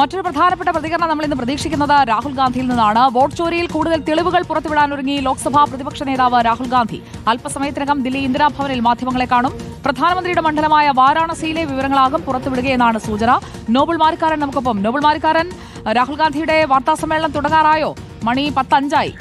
മറ്റൊരു പ്രധാനപ്പെട്ട പ്രതികരണം നമ്മൾ ഇന്ന് പ്രതീക്ഷിക്കുന്നത് രാഹുൽ ഗാന്ധിയിൽ നിന്നാണ്. വോട്ട് ചോരിയിൽ കൂടുതൽ തെളിവുകൾ പുറത്തുവിടാനൊരുങ്ങി ലോക്സഭാ പ്രതിപക്ഷ നേതാവ് രാഹുൽ ഗാന്ധി. അല്പസമയത്തിനകം ദില്ലി ഇന്ദിരാഭവനിൽ മാധ്യമങ്ങളെ കാണും. പ്രധാനമന്ത്രിയുടെ മണ്ഡലമായ വാരാണസിയിലെ വിവരങ്ങളാകും പുറത്തുവിടുകയെന്നാണ് സൂചന. നോബൽ മാരിക്കാരൻ നമുക്കൊപ്പം. നോബൽ മാരിക്കാരൻ രാഹുൽ ഗാന്ധിയുടെ വാർത്താസമ്മേളനം തുടങ്ങാറായോ? മണി പത്തഞ്ചായി.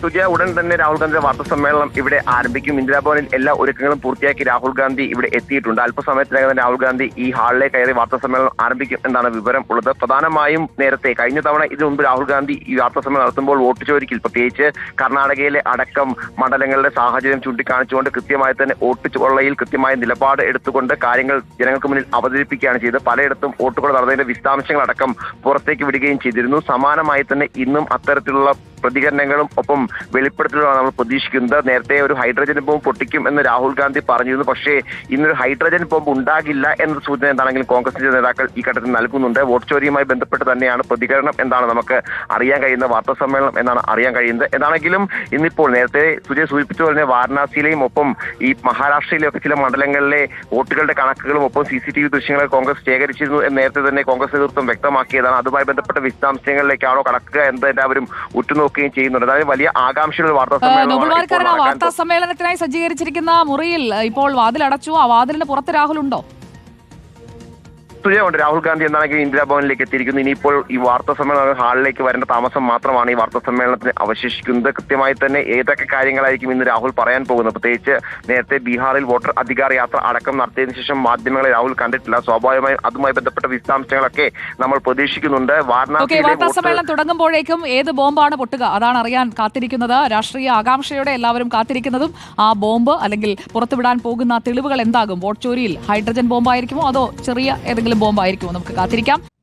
സുജയ ഉടൻ തന്നെ രാഹുൽ ഗാന്ധിയുടെ വാർത്താ സമ്മേളനം ഇവിടെ ആരംഭിക്കും. ഇന്ദിരാഭവനിൽ എല്ലാ ഒരുക്കങ്ങളും പൂർത്തിയാക്കി രാഹുൽ ഗാന്ധി ഇവിടെ എത്തിയിട്ടുണ്ട്. അല്പസമയത്തിനകം തന്നെ രാഹുൽ ഗാന്ധി ഈ ഹാളിലെ കയറി വാർത്താ സമ്മേളനം ആരംഭിക്കും എന്നാണ് വിവരം ഉള്ളത് പ്രധാനമായും നേരത്തെ കഴിഞ്ഞ തവണ ഇതിനു മുമ്പ് രാഹുൽ ഗാന്ധി ഈ വാർത്താ സമ്മേളനം നടത്തുമ്പോൾ വോട്ട് ചോരിക്കൽ. പ്രത്യേകിച്ച് കർണാടകയിലെ അടക്കം മണ്ഡലങ്ങളുടെ സാഹചര്യം ചൂണ്ടിക്കാണിച്ചുകൊണ്ട് കൃത്യമായി തന്നെ വോട്ട് കൊള്ളയിൽ കൃത്യമായ നിലപാട് എടുത്തുകൊണ്ട് കാര്യങ്ങൾ ജനങ്ങൾക്ക് മുന്നിൽ അവതരിപ്പിക്കുകയാണ് ചെയ്തത്. പലയിടത്തും വോട്ടുകൾ നടന്നതിന്റെ വിശദാംശങ്ങളടക്കം പുറത്തേക്ക് വിടുകയും ചെയ്തിരുന്നു. സമാനമായി തന്നെ ഇന്നും അത്തരത്തിലുള്ള പ്രതികരണങ്ങളും ഒപ്പം വെളിപ്പെടുത്തലുമാണ് നമ്മൾ പ്രതീക്ഷിക്കുന്നത്. നേരത്തെ ഒരു ഹൈഡ്രജൻ ബോംബ് പൊട്ടിക്കും എന്ന് രാഹുൽ ഗാന്ധി പറഞ്ഞിരുന്നു. പക്ഷേ ഇന്നൊരു ഹൈഡ്രജൻ ബോംബ് ഉണ്ടാകില്ല എന്ന സൂചന എന്താണെങ്കിലും കോൺഗ്രസിന്റെ നേതാക്കൾ ഈ ഘട്ടത്തിൽ നൽകുന്നുണ്ട്. വോട്ട് ചോരിയുമായി ബന്ധപ്പെട്ട് തന്നെയാണ് പ്രതികരണം എന്താണ് നമുക്ക് അറിയാൻ കഴിയുന്ന വാർത്താ സമ്മേളനം എന്നാണ് അറിയാൻ കഴിയുന്നത്. എന്താണെങ്കിലും ഇന്നിപ്പോൾ നേരത്തെ സുജയ് സൂചിപ്പിച്ച പോലെ വാരണാസിയിലെയും ഒപ്പം ഈ മഹാരാഷ്ട്രയിലെ ചില മണ്ഡലങ്ങളിലെ വോട്ടുകളുടെ കണക്കുകളും ഒപ്പം സി സി ടി വി ദൃശ്യങ്ങൾ കോൺഗ്രസ് ശേഖരിച്ചിരുന്നു എന്ന് നേരത്തെ തന്നെ കോൺഗ്രസ് നേതൃത്വം വ്യക്തമാക്കിയതാണ്. അതുമായി ബന്ധപ്പെട്ട വിശദാംശങ്ങളിലേക്കാണോ കടക്കുക എന്ന് എല്ലാവരും ഉറ്റുനോക്കുകയും ചെയ്യുന്നുണ്ട്. അതായത് വലിയ ആകാംക്ഷയുള്ള വാർത്താ സമ്മേളനം വാർത്താ സമ്മേളനത്തിനായി സജ്ജീകരിച്ചിരിക്കുന്ന മുറിയിൽ ഇപ്പോൾ വാതിൽ അടച്ചു ആ വാതിലിന് പുറത്ത് രാഹുൽ ഉണ്ടോ? സുജയുണ്ട് രാഹുൽ ഗാന്ധി എന്താണെങ്കിൽ ഇന്ദിരാഭവനിലേക്ക് എത്തിയിരിക്കുന്നു. ഇനിയിപ്പോൾ ഈ വാർത്താ സമ്മേളനം ഹാളിലേക്ക് വരേണ്ട താമസം മാത്രമാണ് ഈ വാർത്താ സമ്മേളനത്തിന് അവശേഷിക്കുന്നത്. കൃത്യമായി തന്നെ ഏതൊക്കെ കാര്യങ്ങളായിരിക്കും ഇന്ന് രാഹുൽ പറയാൻ പോകുന്നത്? പ്രത്യേകിച്ച് നേരത്തെ ബീഹാറിൽ വോട്ടർ അധികാര യാത്ര അടക്കം നടത്തിയതിനു ശേഷം മാധ്യമങ്ങളെ രാഹുൽ കണ്ടിട്ടില്ല. സ്വാഭാവികമായും അതുമായി ബന്ധപ്പെട്ട വിശദാംശങ്ങളൊക്കെ നമ്മൾ പ്രതീക്ഷിക്കുന്നുണ്ട്. വാർത്താ സമ്മേളനം തുടങ്ങുമ്പോഴേക്കും ഏത് ബോംബാണ് പൊട്ടുക? അതാണ് അറിയാൻ കാത്തിരിക്കുന്നത്. രാഷ്ട്രീയ ആകാംക്ഷയോടെ എല്ലാവരും കാത്തിരിക്കുന്നതും ആ ബോംബ് അല്ലെങ്കിൽ പുറത്തുവിടാൻ പോകുന്ന തെളിവുകൾ എന്താകും? വോട്ട് ചോരിയിൽ ഹൈഡ്രജൻ ബോംബായിരിക്കുമോ? അതോ ചെറിയ ഏതെങ്കിലും ബോംബായിരിക്കുമോ? നമുക്ക് കാത്തിരിക്കാം.